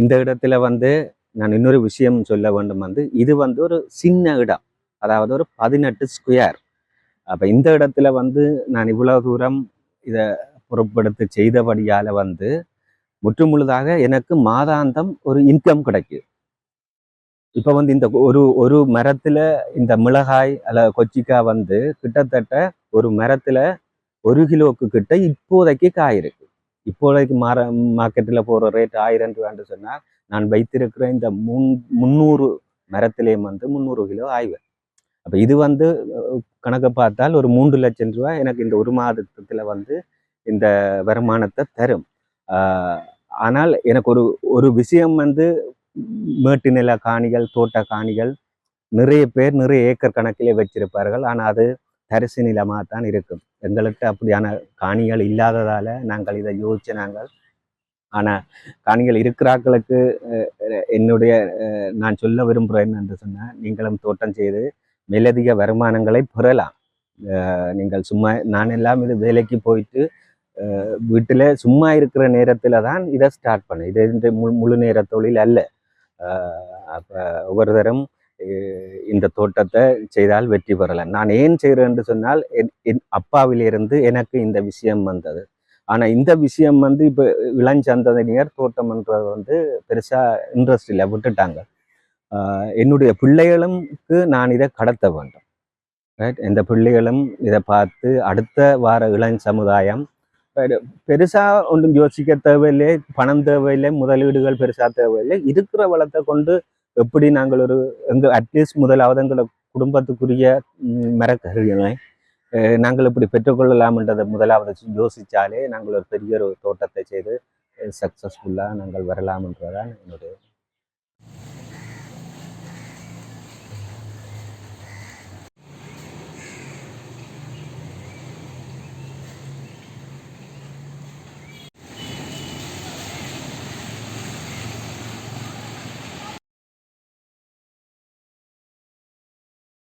இந்த இடத்துல வந்து நான் இன்னொரு விஷயம் சொல்ல வேண்டும் வந்து இது வந்து ஒரு சின்ன இடம். அதாவது ஒரு பதினெட்டு ஸ்கொயர் அப்போ இந்த இடத்துல வந்து நான் இவ்வளோ தூரம் இதை பொருட்படுத்தி செய்தபடியால் வந்து முற்றுமுழுதாக எனக்கு மாதாந்தம் ஒரு இன்கம் கிடைக்குது. இப்போ வந்து இந்த ஒரு ஒரு மரத்தில் இந்த மிளகாய் அல்ல கொச்சிக்காய் வந்து கிட்டத்தட்ட ஒரு மரத்தில் ஒரு கிலோவுக்கு கிட்ட இப்போதைக்கு காய் இருக்கு. இப்போதைக்கு மாற மார்க்கெட்டில் போகிற ரேட் ஆயிரம் ரூபான்னு சொன்னால் நான் வைத்திருக்கிற இந்த முன் முந்நூறு மரத்திலேயும் வந்து முந்நூறு கிலோ ஆய்வேன். அப்போ இது வந்து கணக்கை பார்த்தால் ஒரு மூன்று லட்சம் ரூபாய் எனக்கு இந்த ஒரு மாதத்தில் வந்து இந்த வருமானத்தை தரும். ஆனால் எனக்கு ஒரு ஒரு விஷயம் வந்து மேட்டு நில காணிகள் தோட்ட காணிகள் நிறைய பேர் நிறைய ஏக்கர் கணக்கிலே வச்சிருப்பார்கள். ஆனால் அது தரிசு நிலமாக தான் இருக்கும். எங்களுக்கு அப்படியான காணிகள் இல்லாததால் நாங்கள் இதை யோசிச்சு நாங்கள் ஆனால் காணிகள் இருக்கிறாக்களுக்கு என்னுடைய நான் சொல்ல விரும்புகிறேன் என்று சொன்னால் நீங்களும் தோட்டம் செய்து மேலதிக வருமானங்களை பெறலாம். நீங்கள் சும்மா நான் எல்லாம் இது வேலைக்கு போயிட்டு வீட்டில் சும்மா இருக்கிற நேரத்தில் தான் இதை ஸ்டார்ட் பண்ணேன். இது முழு முழு நேர தொழில் அல்ல. அப்போ ஒவ்வொரு தரம் இந்த தோட்டத்தை செய்தால் வெற்றி பெறலாம் நான் ஏன் செய்கிறேன் என்று சொன்னால் என் என் அப்பாவிலிருந்து எனக்கு இந்த விஷயம் வந்தது. ஆனால் இந்த விஷயம் வந்து இப்போ இளஞ்சந்ததியினர் தோட்டம்ன்றது வந்து பெருசாக இன்ட்ரெஸ்ட் இல்லை விட்டுட்டாங்க. என்னுடைய பிள்ளைகளுக்கு நான் இதை கடத்த வேண்டும். ரைட் எந்த பிள்ளைகளும் இதை பார்த்து அடுத்த வார இளம் சமுதாயம் பெருசாக ஒன்றும் யோசிக்க தேவையில்லை பணம் தேவையில்லை முதலீடுகள் பெருசாக தேவையில்லை இருக்கிற வளத்தை கொண்டு எப்படி நாங்கள் ஒரு எங்கள் அட்லீஸ்ட் முதலாவது எங்களோட குடும்பத்துக்குரிய ம், மரக்கறிகளை நாங்கள் இப்படி பெற்றுக்கொள்ளலாம்ன்றதை முதலாவது யோசித்தாலே நாங்கள் ஒரு பெரிய ஒரு தோட்டத்தை செய்து சக்ஸஸ்ஃபுல்லாக நாங்கள் வரலாம்ன்றதான் என்னுடைய